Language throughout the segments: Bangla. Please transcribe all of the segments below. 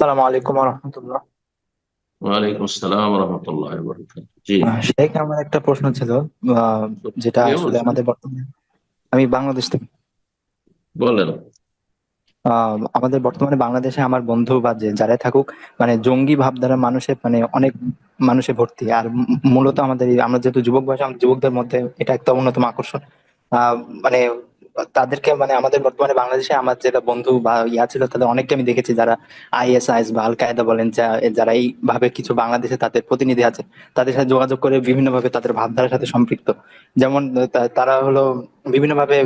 আসসালামু আলাইকুম রহমতুল্লাহ ওয়ালাইকুম আসসালাম রহমতুল্লাহ জি। শেখ আমার একটা প্রশ্ন ছিল আহ, যেটা আসলে আমাদের বর্তমানে আমি বাংলাদেশ থেকে। বলেন। আমাদের বর্তমানে বাংলাদেশে আমার বন্ধু বা যে যারাই থাকুক মানে জঙ্গি ভাবধারা মানুষের মানে অনেক মানুষে ভর্তি। আর মূলত আমাদের আমরা যেহেতু যুবক বয়স আমাদের যুবকদের মধ্যে এটা একটা অন্যতম আকর্ষণ। আহ, মানে তাদেরকে মানে আমাদের বর্তমানে বাংলাদেশে আমার যেটা বন্ধু বা ইয়া ছিল, তাদের অনেককে আমি দেখেছি যারা আইএসআইএস বা আল কায়দা বলেন যারা এইভাবে কিছু বাংলাদেশে তাদের প্রতিনিধি আছে, তাদের সাথে যোগাযোগ করে বিভিন্নভাবে তাদের ভাবধারার সাথে সম্পৃক্ত। যেমন তারা হলো বিভিন্নভাবে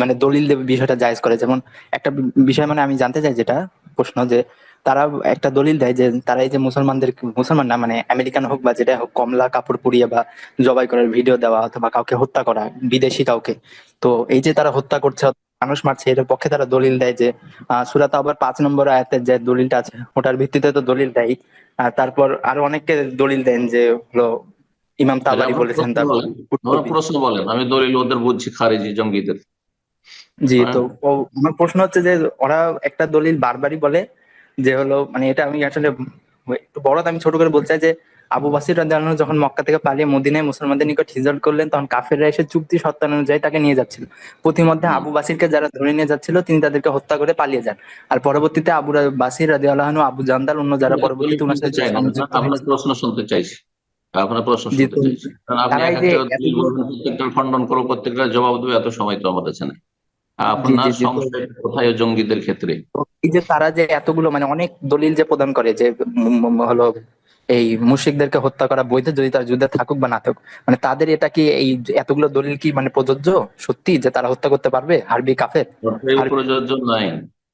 মানে দলিল দেবে বিষয়টা জায়েজ করে। যেমন একটা বিষয় মানে আমি জানতে চাই যেটা, প্রশ্ন যে তারা একটা দলিল দেয় যে তারা এই যে মুসলমানদের মুসলমান না মানে আমেরিকান হোক বা যেটা হোক, কমলা কাপড় পুড়িয়ে বা জবাই করার ভিডিও দেওয়া অথবা কাউকে হত্যা করা, বিদেশি কাউকে। তো এই যে তারা হত্যা করছে, মানুষ মারছে, এর পক্ষে তারা দলিল দেয় যে, আহ সুরাত আবার পাঁচ নম্বর আয়াতের যে দলিলটা আছে, ওটার ভিত্তিতে তো দলিল দেয়। তারপর আরও অনেককে দলিল দেন যে হলো ইমাম তাবারি বলেছেন তারপর প্রশ্ন বলেন আমি দলিল ওদের বুঝছি খারিজি জঙ্গিদের। জি হ্যাঁ। তো আমার প্রশ্ন হচ্ছে যে ওরা একটা দলিল বারবারই বলে যে হলো মানে এটা আমি আসলে একটু বড় আমি ছোট করে বলতে চাই যে আবু বাসির রাদিয়াল্লাহু যখন মক্কা থেকে পালিয়ে মদিনায় মুসলমানদের নিকট হিজরত করলেন তখন কাফেররা এসে চুক্তি শর্ত অনুযায়ী তাকে নিয়ে যাচ্ছিল। প্রতিমধ্যে আবু বাসিরকে যারা ধরে নিয়ে যাচ্ছিল তিনি তাদেরকে হত্যা করে পালিয়ে যান। আর পরবর্তীতে আবু বাসির রাদিয়াল্লাহু আনহু আবু জান্দাল অন্য যারা পরবর্তীতে সাথে প্রশ্ন শুনতে চাইছি। আপনার প্রশ্ন এতগুলো- বলবেন, প্রত্যেকটার খণ্ডন করো প্রত্যেকটা জবাব দেবে এত সময় তো আমাদের কাছে নেই আপনার সংশয় কোথায় জঙ্গিদের ক্ষেত্রে? এই যে তারা যে এতগুলো মানে অনেক দলিল যে প্রদান করে যে হলো এই মুশরিকদেরকে হত্যা করা বৈধ যদি তারা যুদ্ধে থাকুক বা না থাকুক মানে তাদের এটা কি এই এতগুলো দলিল কি মানে প্রযোজ্য? সত্যি যে তারা হত্যা করতে পারবে? হারবি কাফের? প্রযোজ্য নাই।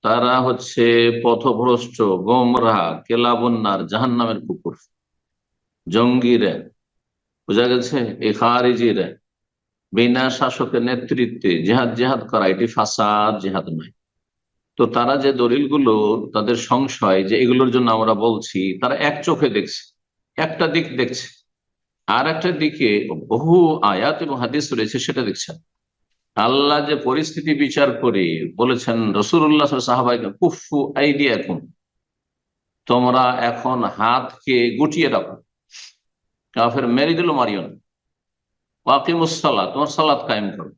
তারা হচ্ছে পথভ্রষ্ট গোমরাহ কেলাবন্যার জাহান নামের কুকুর। জঙ্গিরা, বোঝা গেছে? এই খারিজিরা, বিনা শাসকের নেতৃত্বে জেহাদ জেহাদ করা, এটি ফাসাদ, জেহাদ নয়। তো তারা যে দলিলগুলো, তাদের সংশয় যে এগুলোর জন্য আমরা বলছি, তারা এক চোখে দেখছে, একটা দিক দেখছে। আর একটা দিকে বহু আয়াত এবং হাদিস রয়েছে, সেটা দেখছে না। আল্লাহ যে পরিস্থিতি বিচার করে বলেছেন রসুল্লাহ সাহাবাইকে কুফু আইডিয়া এখন তোমরা এখন হাতকে গুটিয়ে রাখো। কাফের মেরে দিল মারিও না। ওয়াকিমুসাল্লাহ তোমার সালাদ কায়েম করো।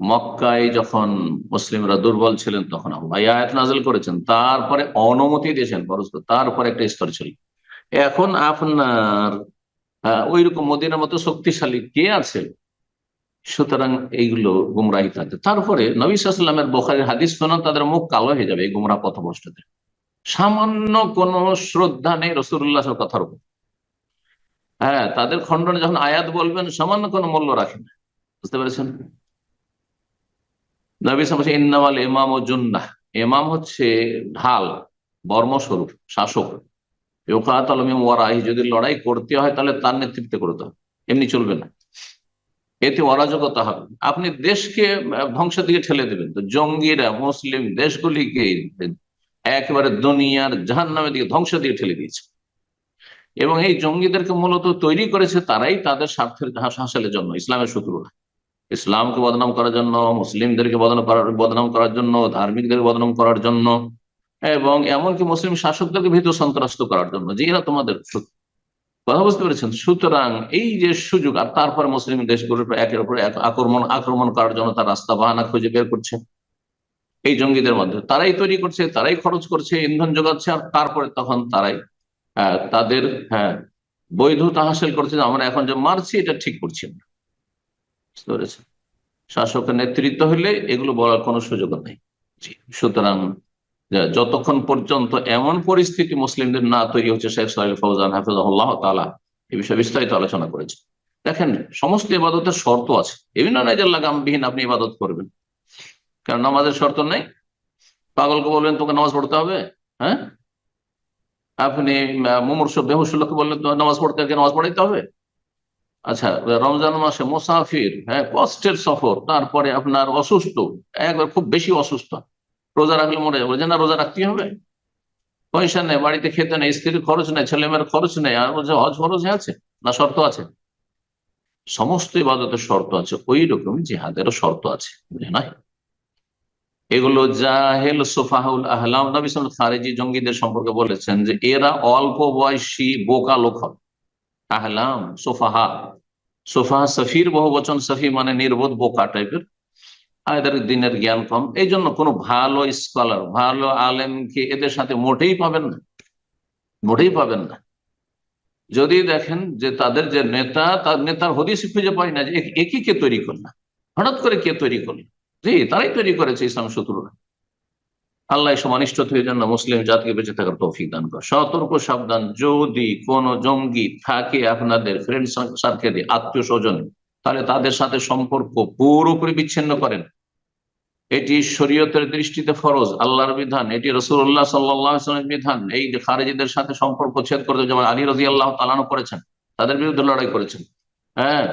মক্কায় যখন মুসলিমরা দুর্বল ছিলেন, তখন আল্লাহ আয়াত নাজিল করেছেন। তারপরে অনুমতি দিয়েছেন পরস্পর তারপরে একটা স্তর ছিল। এখন আপনার ওই রকম মদিনার মতো শক্তিশালী কে আছে? সুতরাং এইগুলো গুমরাহি থাকে তারপরে নবী সাল্লামের বোখারির হাদিস শোনান তাদের মুখ কালো হয়ে যাবে এই গুমরা পথভ্রষ্টদের। সামান্য কোন শ্রদ্ধা নেই রসুল্লাহ কথার উপর। হ্যাঁ তাদের খণ্ডনে যখন আয়াত বলবেন, সামান্য কোনো মূল্য রাখেন বুঝতে পেরেছেন? ইন্নামাল ইমাম ও জুন্নাহ। ইমাম হচ্ছে ঢাল, বর্মস্বরূপ, শাসক। ওয়ারাহি যদি লড়াই করতে হয়, তাহলে তার নেতৃত্বে করতে হবে এমনি চলবে না। এতে অরাজকতা হবে। আপনি দেশকে ধ্বংসের দিকে ঠেলে দেবেন। তো জঙ্গিরা, মুসলিম দেশগুলিকে একেবারে দুনিয়ার জাহান নামের দিকে ধ্বংসের দিকে ঠেলে দিয়েছে। এবং এই জঙ্গিদেরকে মূলত তৈরি করেছে তারাই তাদের স্বার্থের হাসিলের জন্য, ইসলামের শত্রুরা। ইসলামকে বদনাম করার জন্য, মুসলিমদেরকে বদনাম করার বদনাম করার জন্য, ধার্মিকদেরকে বদনাম করার জন্য, এবং এমনকি মুসলিম শাসকদেরকে ভীত সন্ত্রস্ত করার জন্য, যে এরা তোমাদের কথা বুঝতে পেরেছেন? সুতরাং এই যে সুযোগ, আর তারপরে মুসলিম দেশগুলোর একের উপর আক্রমণ আক্রমণ করার জন্য তার রাস্তা বাহানা খুঁজে বের করছে। এই জঙ্গিদের মধ্যে তারাই তৈরি করছে, তারাই খরচ করছে, ইন্ধন যোগাচ্ছে, আর তারপরে তখন তারাই তাদের হ্যাঁ বৈধতা হাসিল করছে আমরা এখন যে মারছি, এটা ঠিক করছি না বুঝতে পেরেছেন? শাসকের নেতৃত্ব হলে এগুলো বলার কোনো সুযোগ নেই। সুতরাং যতক্ষণ পর্যন্ত এমন পরিস্থিতি মুসলিমদের না তৈরি হচ্ছে, শেখ সাহেব ফৌজান হাফিজাহুল্লাহ তালা এ বিষয়ে বিস্তারিত আলোচনা করেছে। দেখেন, সমস্ত ইবাদতের শর্ত আছে। বিভিন্ন নাইজার লাগামবিহীন আপনি ইবাদত করবেন। কারণ নামাজের শর্ত নেই। পাগলকে বলবেন, তোকে নামাজ পড়তে হবে? হ্যাঁ? আপনি মুমূর্ষ বেহুশ লোককে বললেন নামাজ পড়তে নামাজ পড়াইতে হবে? আচ্ছা রমজান মাসে মোসাফির হ্যাঁ কষ্টের সফর, তারপরে আপনার অসুস্থ, একবার খুব বেশি অসুস্থ, রোজা রাখলে মরে যাবে। না, রোজা রাখতে হবে। পয়সা নেই, বাড়িতে খেতে নেই, স্ত্রীর খরচ নেই ছেলে মেয়ের খরচ নেই, আর যে হজ খরচ আছে না শর্ত আছে? সমস্ত ইবাদতের শর্ত আছে ওই রকম জিহাদেরও শর্ত আছে বুঝে নাই এগুলো জাহেল সোফাহুল আহলাম নবী সাল খারেজি জঙ্গিদের সম্পর্কে বলেছেন যে এরা অল্প বয়সী বোকা লোক আহলাম, সোফাহা। সোফাহা সফির বহু বচন সফি মানে নির্বোধ বোকা টাইপের। এদের দিনের জ্ঞান কম। এই জন্য কোনো ভালো স্কলার, ভালো আলেমকে এদের সাথে মোটেই পাবেন না। মোটেই পাবেন না। যদি দেখেন যে তাদের যে নেতা, তার নেতার হদিস খুঁজে পায় না যে একই কে তৈরি করল? হঠাৎ করে কে তৈরি করল? জি, তারাই তৈরি করেছে ইসলাম শত্রুরা। আল্লাহ অনিষ্ট হয়ে যেন মুসলিম জাতিকে বেঁচে থাকার তৌফিক দান করে সতর্ক, সাবধান। যদি কোন জঙ্গি থাকে আপনাদের ফ্রেন্ড সার্কেলে আত্মীয় স্বজন, তাহলে তাদের সাথে সম্পর্ক পুরোপুরি বিচ্ছিন্ন করেন। এটি শরীয়তের দৃষ্টিতে ফরজ, আল্লাহর বিধান। এটি রসুল্লাহ সাল্লামের বিধান। এই খারেজিদের সাথে সম্পর্ক ছেদ করতে যেমন আলী রাজি আল্লাহ তালানো করেছেন, তাদের বিরুদ্ধে লড়াই করেছেন। হ্যাঁ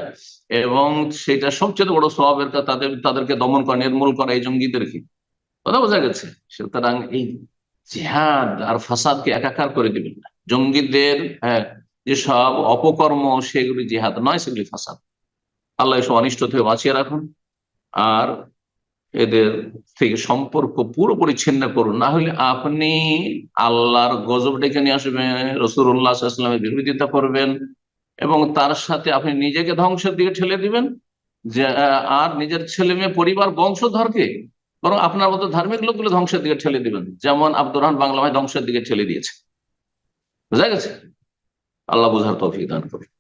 এবং সেটা সবচেয়ে বড় স্বভাবের তাদের, তাদেরকে দমন করা, নির্মূল করা এই জঙ্গিদেরকে কথা বোঝা গেছে। সুতরাং এই জিহাদ আর ফাসাদকে একাকার করে দিবেন না। জঙ্গিদের হ্যাঁ যেসব অপকর্ম, সেগুলি জিহাদ নয়, সেগুলি ফাসাদ। আল্লাহ এসব অনিষ্ট থেকে বাঁচিয়ে রাখুন। আর এদের থেকে সম্পর্ক পুরোপুরি ছিন্ন করুন। না হলে আপনি আল্লাহর গজব ডেকে নিয়ে আসবেন রসুল্লাহ ইসলামের বিরোধিতা করবেন। এবং তার সাথে আপনি নিজেকে ধ্বংসের দিকে ঠেলে দিবেন, যে আর নিজের ছেলে মেয়ে পরিবার, বংশধরকে বরং আপনার মতো ধার্মিক লোকগুলো ধ্বংসের দিকে ঠেলে দিবেন। যেমন আব্দুর রহমান বাংলা ভাই ধ্বংসের দিকে ঠেলে দিয়েছে। বুঝা গেছে? আল্লাহ বুঝার তৌফিক দান করুন।